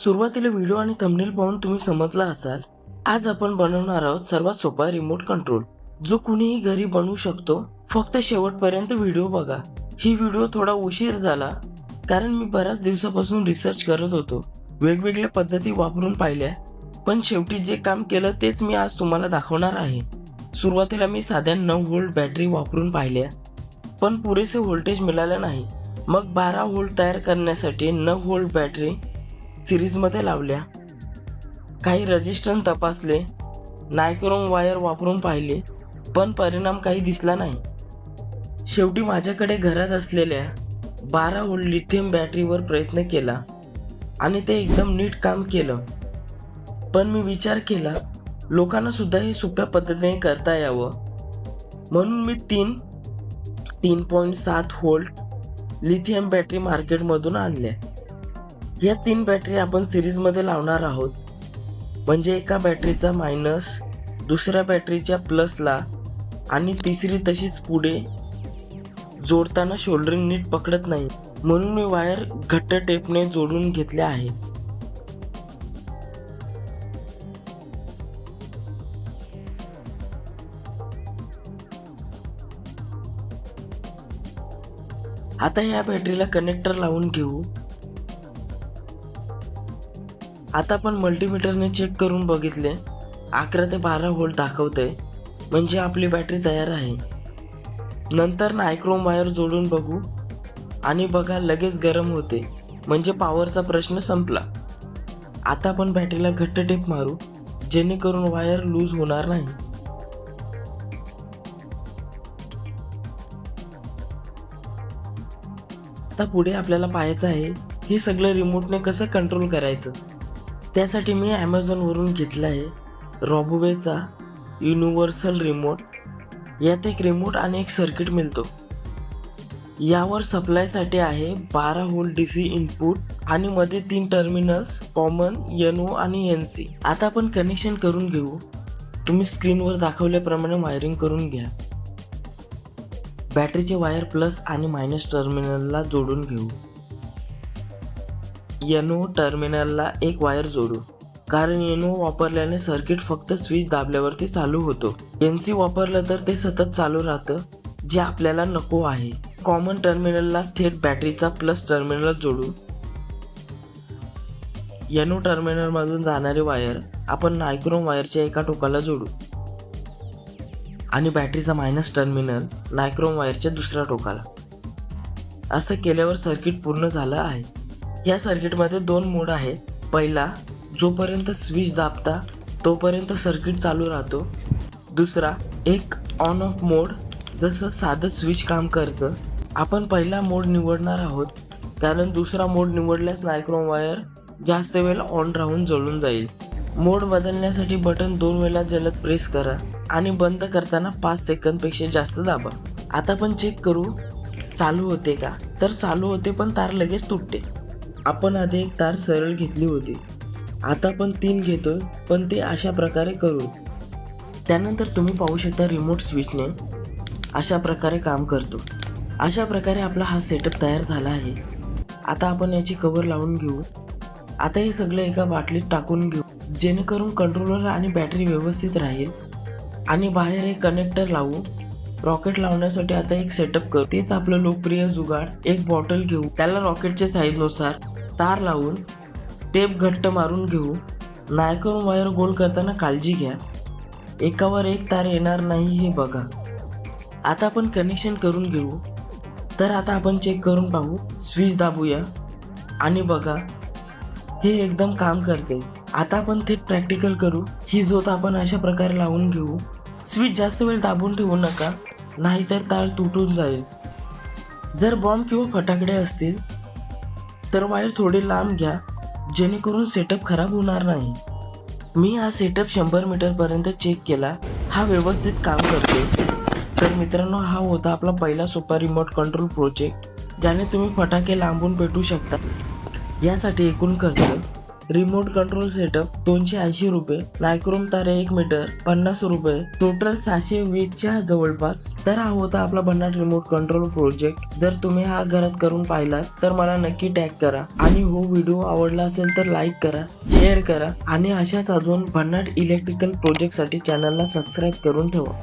सुरुवातीला व्हिडिओ आणि थंबनेल पाहून तुम्ही समजला असाल. आज आपण बनवणार आहोत सर्वात सोपा रिमोट कंट्रोल जो कुणीही घरी बनवू शकतो फक्त शेवटपर्यंत व्हिडिओ बघा. ही व्हिडिओ थोडा उशीर झाला कारण मी बऱ्याच दिवसापासून रिसर्च करत होतो. वेगवेगळ्या पद्धती वापरून पाहिल्या पण शेवटी जे काम केलं तेच मी आज तुम्हाला दाखवणार आहे. सुरुवातीला मी साध्या नऊ व्होल्ट बॅटरी वापरून पाहिल्या पण पुरेसे व्होल्टेज मिळालं नाही. मग बारा व्होल्ट तयार करण्यासाठी नऊ व्होल्ट बॅटरी सिरीजमध्ये लावल्या. काही रजिस्टन्स तपासले नायक्रोम वायर वापरून पाहिले पण परिणाम काही दिसला नाही. शेवटी माझ्याकडे घरात असलेल्या बारा वोल्ट लिथियम बॅटरीवर प्रयत्न केला आणि ते एकदम नीट काम केलं. पण मी विचार केला लोकांना सुद्धा हे सोप्या पद्धतीने करता यावं. म्हणून मी तीन तीन पॉईंट सात व्होल्ट लिथियम बॅटरी मार्केटमधून आणल्या. या तीन बॅटरी आपण सिरीजमध्ये लावणार आहोत. म्हणजे एका बॅटरीचा मायनस दुसऱ्या बॅटरीच्या प्लसला आणि तिसरी तशीच पुढे जोडताना शोल्डरिंग नीट पकडत नाही. म्हणून मी वायर घट्ट टेपने जोडून घेतल्या आहेत आता या बॅटरीला कनेक्टर लावून घेऊ. आता आपण मल्टीमीटरने चेक करून बघितले. अकरा ते बारा व्होल्ट दाखवते म्हणजे आपली बॅटरी तयार आहे. नंतर नायक्रोम वायर जोडून बघू. आणि बघा लगेच गरम होते. म्हणजे पॉवरचा प्रश्न संपला. आता आपण बॅटरीला घट्ट टेप मारू. जेणेकरून वायर लूज होणार नाही. आता पुढे आपल्याला पाहायचं आहे हे सगळं रिमोटने कसं कंट्रोल करायचं? त्यासाठी मी ॲमेझॉनवरून घेतला आहे रॉबोवेचा युनिव्हर्सल रिमोट यात एक रिमोट आणि एक सर्किट मिळतो. यावर सप्लायसाठी आहे बारा व्होल्ट डी सी इनपुट आणि मध्ये तीन टर्मिनल्स कॉमन एन ओ आणि एन सी आता आपण कनेक्शन करून घेऊ. तुम्ही स्क्रीनवर दाखवल्याप्रमाणे वायरिंग करून घ्या. बॅटरीचे वायर प्लस आणि मायनस टर्मिनलला जोडून घेऊ. एनओ टर्मिनलला एक वायर जोडू. कारण येनो वापरल्याने सर्किट फक्त स्विच दाबल्यावरती चालू होतो. एन सी वापरलं तर ते सतत चालू राहतं जे आपल्याला नको आहे. कॉमन टर्मिनलला थेट बॅटरीचा प्लस टर्मिनल जोडू. येनो टर्मिनलमधून जाणारी वायर आपण नायक्रोम वायरच्या एका टोकाला जोडू. आणि बॅटरीचा मायनस टर्मिनल नायक्रोम वायरच्या दुसऱ्या टोकाला. असं केल्यावर सर्किट पूर्ण झालं आहे. या सर्किटमध्ये दोन मोड आहेत. पहिला जोपर्यंत स्विच दाबता तोपर्यंत सर्किट चालू राहतो. दुसरा एक ऑन ऑफ मोड जसं साधं स्विच काम करतं. आपण पहिला मोड निवडणार आहोत कारण दुसरा मोड निवडल्यास नायक्रोम वायर जास्त वेळ ऑन राहून जळून जाईल. मोड बदलण्यासाठी बटन दोन वेळा जलद प्रेस करा आणि बंद करताना पाच सेकंदपेक्षा जास्त दाबा. आता पण चेक करू चालू होते का? तर चालू होते पण तार लगेच तुटते. आपण आधी एक तार सरळ घेतली होती. आता पण तीन घेतो पण ते अशा प्रकारे करू. त्यानंतर तुम्ही पाहू शकता रिमोट स्विचने अशा प्रकारे काम करतो. अशा प्रकारे आपला हा सेटअप तयार झाला आहे. आता आपण याची कवर लावून घेऊ. आता हे सगळं एका बाटलीत टाकून घेऊ जेणेकरून कंट्रोलर आणि बॅटरी व्यवस्थित राहील. आणि बाहेर हे कनेक्टर लावू. रॉकेट लावण्यासाठी आता एक सेटअप करू. तेच आपलं लोकप्रिय जुगाड. एक बॉटल घेऊ. त्याला रॉकेटच्या साईजनुसार तार लावून टेप घट्ट मारून घेऊ. नायकरून वायर गोल करताना काळजी घ्या. एकावर एक तार येणार नाही हे बघा. आता आपण कनेक्शन करून घेऊ. तर आता आपण चेक करून पाहू. स्विच दाबूया. आणि बघा हे एकदम काम करते. आता आपण थेट प्रॅक्टिकल करू. ही झोत आपण अशा प्रकारे लावून घेऊ. स्विच जास्त वेळ दाबून ठेवू नका. नाहीतर तार तुटून जाईल. जर बॉम्ब किंवा फटाकडे असतील तर वायर थोडी लांब घ्या जेणेकरून सेटअप खराब होणार नाही. मी हा सेटअप शंभर मीटरपर्यंत चेक केला. हा व्यवस्थित काम करते तर मित्रांनो हा होता आपला पहिला सोपा रिमोट कंट्रोल प्रोजेक्ट ज्याने तुम्ही फटाके लांबून पेटू शकता. यासाठी एकूण खर्च रिमोट कंट्रोल सेटअप दोनशे ऐंशी रुपये लायक्रोम तारे एक मीटर पन्नास रुपये टोटल सहाशे वीसच्या जवळपास. तर हा होता आपला भन्नाट रिमोट कंट्रोल प्रोजेक्ट जर तुम्ही हा घरात करून पाहिलात तर मला नक्की टॅग करा. आणि हो व्हिडिओ आवडला असेल तर लाईक करा शेअर करा. आणि अशाच अजून भन्नाट इलेक्ट्रिकल प्रोजेक्टसाठी चॅनलला सबस्क्राईब करून ठेवा.